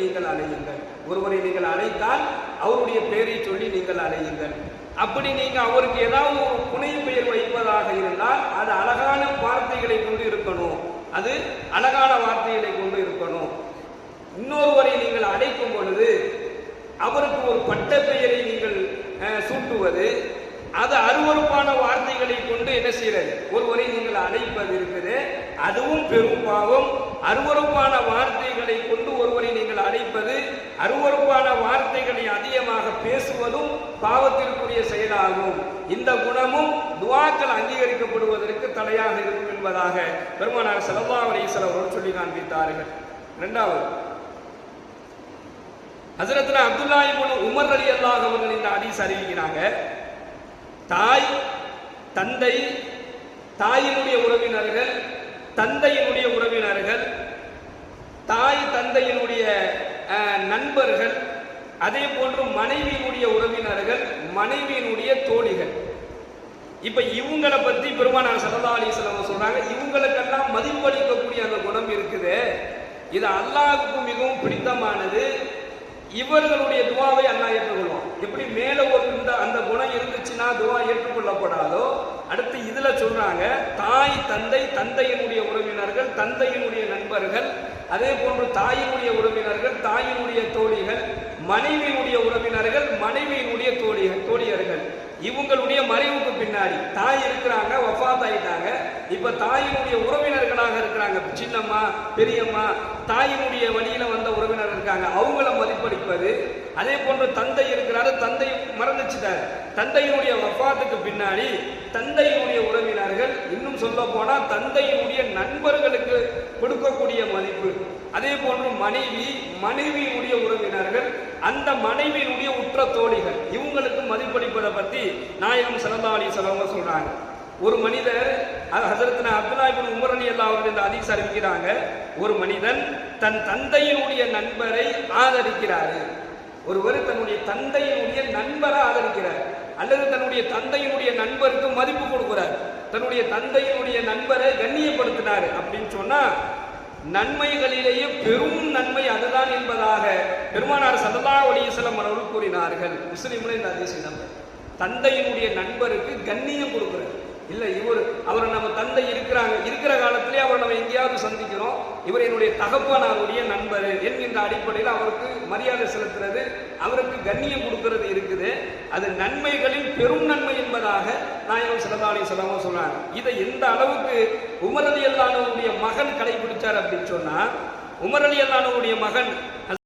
நீங்கள் அலையுங்கள். ஒருவரை நீங்கள் அழைத்தால் அவருடைய பெயரை சொல்லி நீங்கள் அலையுங்கள். அப்படி நீங்க அவருக்கு ஏதாவது ஒரு புனை பெயர் வைப்பதாக இருந்தால் அது அழகான வார்த்தைகளை கொண்டு இருக்கணும். அது அழகான வார்த்தைகளை கொண்டு இருக்கணும். இன்னொருவரை நீங்கள் அழைக்கும் பொழுது அவருக்கு ஒரு பட்ட பெயரை நீங்கள் சூட்டுவது அது அருவறுப்பான வார்த்தைகளை கொண்டு என்ன செய்யறது ஒருவரை நீங்கள் அழைப்பது இருக்குது. அதுவும் பெரும் பாவம். அருவறுப்பான வார்த்தைகளை கொண்டு ஒருவரை நீங்கள் அருவறுப்பான அருவருப்பான வார்த்தைகளை அதிகமாக பேசுவதும் பாவத்திற்குரிய செயலாகும். இந்த குணமும் துவாக்கள் அங்கீகரிக்கப்படுவதற்கு தடையாக இருக்கும் என்பதாக பெருமானார் செலவா அலிசல் அவர்கள் சொல்லி காண்பித்தார்கள். இரண்டாவது ஹசரத்துல அப்துல்லா இபுன் உமர் அலி அல்லாஹ் அவர்கள் இந்த ஹதீஸ் அறிவிக்கிறாங்க தாய் தந்தை தாயினுடைய உறவினர்கள் தந்தையினுடைய உறவினர்கள் தாய் தந்தையினுடைய நண்பர்கள் அதே போன்று மனைவியினுடைய உறவினர்கள் மனைவியினுடைய தோழிகள். இப்ப இவங்களை பத்தி பெருமானார் சரதா அலிஸ்லாம் சொல்றாங்க இவங்களுக்கெல்லாம் மதிப்பளிக்கக்கூடிய அந்த குணம் இருக்குது. இது அல்லாஹுக்கும் மிகவும் பிடித்தமானது. இவர்களுடைய துவாவை அல்லாஹ் ஏற்றுக்கொள்வான். எப்படி? மேல குணம் இருந்துச்சுன்னா துவா ஏற்றுக்கொள்ளப்படாதோ அடுத்து இதுல சொல்றாங்க தாய் தந்தை தந்தையினுடைய உறவினர்கள் தந்தையினுடைய நண்பர்கள் அதே போன்று தாயினுடைய உறவினர்கள் தாயினுடைய தோழிகள் மனைவியினுடைய உறவினர்கள் மனைவியினுடைய தோழிகள் தோழியர்கள். இவங்களுடைய மறைவுக்கு பின்னாடி தாய் இருக்கிறாங்க வஃபாத் ஆயிட்டாங்க இப்ப தாயினுடைய உறவினர்களாக இருக்கிறாங்க. சின்னம்மா பெரியம்மா தாயினுடைய வழியில வந்த உறவினர் இருக்காங்க. அவங்கள மதிப்பளிப்பது அதே போன்று தந்தை இருக்கிறாரு தந்தை மறந்துச்சுட்டாரு. தந்தையினுடைய வஃபாத்துக்கு பின்னாடி தந்தையினுடைய உறவினர்கள் இன்னும் சொல்ல போனா தந்தையினுடைய நண்பர்களுக்கு கொடுக்கக்கூடிய மதிப்பு. அதே போன்று மனைவி மனைவியினுடைய உறவினர்கள் அந்த மனைவியினுடைய உற்ற தோழிகள் இவங்களுக்கு மதிப்பளிப்பதை பற்றி நாயகம் சல்லா அலி சொல்றவங்க சொல்கிறாங்க ஒரு மனிதர் அது ஹசரத்னா அப்துல்லா உமர் அலி அல்லா அவர்கள் இந்த ஹதீஸ் அறிவிக்கிறாங்க. ஒரு மனிதன் தன் தந்தையினுடைய நண்பரை ஆதரிக்கிறாரு. ஒருவர் தன்னுடைய தந்தையினுடைய நண்பரை ஆதரிக்கிறார். அல்லது தன்னுடைய தந்தையினுடைய நண்பருக்கு மதிப்பு கொடுக்கிறார். தன்னுடைய தந்தையினுடைய நண்பரை கண்ணியப்படுத்தினார் அப்படின்னு சொன்னா நன்மைகளிலேயே பெரும் நன்மை அதுதான் என்பதாக பெருமானார் சல்லா அலிசலம் கூறினார்கள். முஸ்லீம்களே இந்த அதிசயம் தந்தையினுடைய நண்பருக்கு கண்ணியம் கொடுக்கிறார் இல்ல இவர் அவர் நம்ம தந்தை இருக்கிறாங்க இருக்கிற காலத்திலே அவர் நம்ம எங்கேயாவது சந்திக்கிறோம். இவர் என்னுடைய தகப்பனாருடைய நண்பர் என்கின்ற அடிப்படையில் அவருக்கு மரியாதை செலுத்துறது அவருக்கு கண்ணியம் கொடுக்கிறது இருக்குது. அது நன்மைகளில் பெரும் நன்மை என்பதாக நாயகம் சிலதாலி செலவோ சொல்றாங்க இதை எந்த அளவுக்கு உமரதி அல்லானவருடைய மகன் கடைபிடிச்சார் அப்படின்னு சொன்னா உமரலி அல்லானவருடைய மகன்